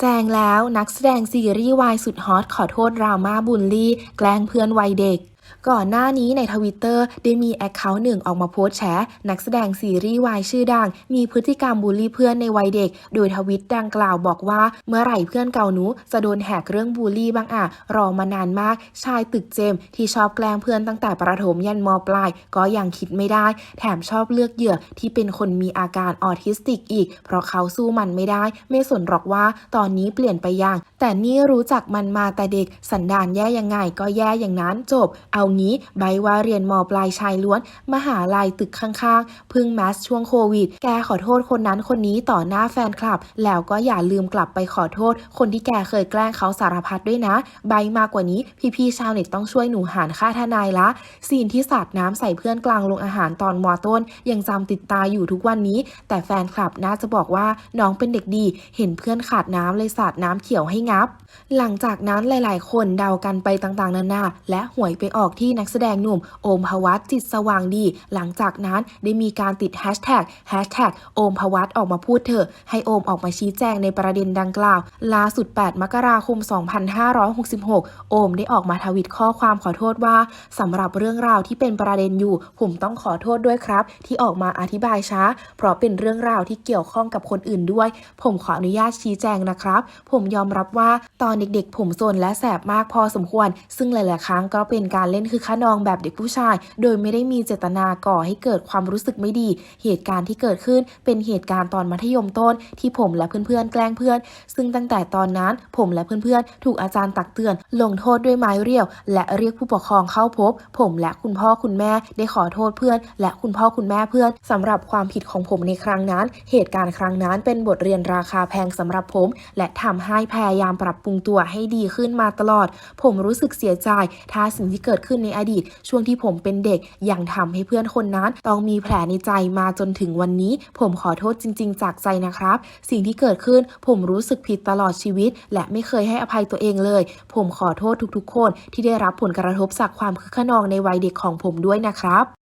แจงแล้วนักแสดงซีรีส์วายสุดฮอตขอโทษดราม่าบุลลี่ แกล้งเพื่อนวัยเด็ก ก่อนหน้านี้ในทวิตเตอร์ได้มีแอคเคาท์หนึ่งออกมาโพสแฉนักแสดงซีรีส์วายชื่อดัง มีพฤติกรรมบูลลี่เพื่อนในวัยเด็ก โดยทวิตดังกล่าวบอกว่า เมื่อไหร่เพื่อนเก่าหนูจะโดนแหกเรื่องบูลลี่บ้างอะรอมานานมาก ชายตึกเจม ที่ชอบแกล้งเพื่อนตั้งแต่ประถมยันมปลาย ก็ยังคิดไม่ได้ แถมชอบเลือกเหยื่อที่เป็นคนมีอาการออทิสติกอีก เพราะเขาสู้มันไม่ได้ ไม่สนหรอกว่า ตอนนี้เปลี่ยนไปยังแต่นี่รู้จักมันมาแต่เด็กสันดานแย่ยังไงก็แย่อย่างนั้นจบเอางี้ใบว่าเรียนมปลายชายล้วน มหาลัยตึกข้างๆ พึ่งแมสช่วงโควิด แกขอโทษคนนั้นคนนี้ต่อหน้าแฟนคลับ แล้วก็อย่าลืมกลับไปขอโทษ คนที่แกเคยแกล้งเขาสารพัดด้วยนะ ใบมากกว่านี้พี่ๆชาวเน็ตต้องช่วยหนูหารค่าทนายละซีนที่สาดน้ำใส่เพื่อนกลางโรงอาหารตอนมอต้น ยังจำติดตาอยู่ทุกวันนี้ แต่แฟนคลับน่าจะบอกว่าน้องเป็นเด็กดี เห็นเพื่อนขาดน้ำเลยสาดน้ำเขียวให้งับ หลังจากนั้นหลาย ๆ คนเดากันไปต่างๆนานาและหวยไปออกที่นักแสดงหนุ่มโอมพวัตจิตสว่างดี หลังจากนั้นได้มีการติดแฮชแท็กแฮชแท็กโอมพวัตออกมาพูดเถอะ ให้โอมออกมาชี้แจงในประเด็นดังกล่าวล่าสุด 8 มกราคม 2566 โอมได้ออกมาทวิตข้อความขอโทษว่าสำหรับเรื่องราวที่เป็นประเด็นอยู่ ผมต้องขอโทษด้วยครับ ที่ออกมาอธิบายช้า เพราะเป็นเรื่องราวที่เกี่ยวข้องกับคนอื่นด้วย ผมขออนุญาตชี้แจงนะครับ ผมยอมรับว่าตอนเด็กๆ ผมโซนและแสบมากพอสมควร ซึ่งหลายๆครั้งก็เป็นการเล่นคือขนองแบบเด็กผู้ชาย โดยไม่ได้มีเจตนาก่อให้เกิดความรู้สึกไม่ดี เหตุการณ์ที่เกิดขึ้นเป็นเหตุการณ์ตอนมัธยมต้น ที่ผมและเพื่อนๆแกล้งเพื่อน ซึ่งตั้งแต่ตอนนั้นผมและเพื่อนๆ ถูกอาจารย์ตักเตือน ลงโทษด้วยไม้เรียว และเรียกผู้ปกครองเข้าพบ ผมและคุณพ่อคุณแม่ได้ขอโทษเพื่อน และคุณพ่อคุณแม่เพื่อนสำหรับความผิดของผมในครั้งนั้น เหตุการณ์ครั้งนั้นเป็นบทเรียนราคาแพงสำหรับผม และทำให้พยายามปรับปรุงตัวให้ดีขึ้นมาตลอด ผมรู้สึกเสียใจถ้าสิ่งที่เกิดขึ้นในอดีต ช่วงที่ผมเป็นเด็กยังทำให้เพื่อนคนนั้น ต้องมีแผลในใจมาจนถึงวันนี้ ผมขอโทษจริง ๆ จากใจนะครับ สิ่งที่เกิดขึ้นผมรู้สึกผิดตลอดชีวิต และไม่เคยให้อภัยตัวเองเลย ผมขอโทษทุกๆ คนที่ได้รับผลกระทบจากความคึกขนองในวัยเด็กของผมด้วยนะครับ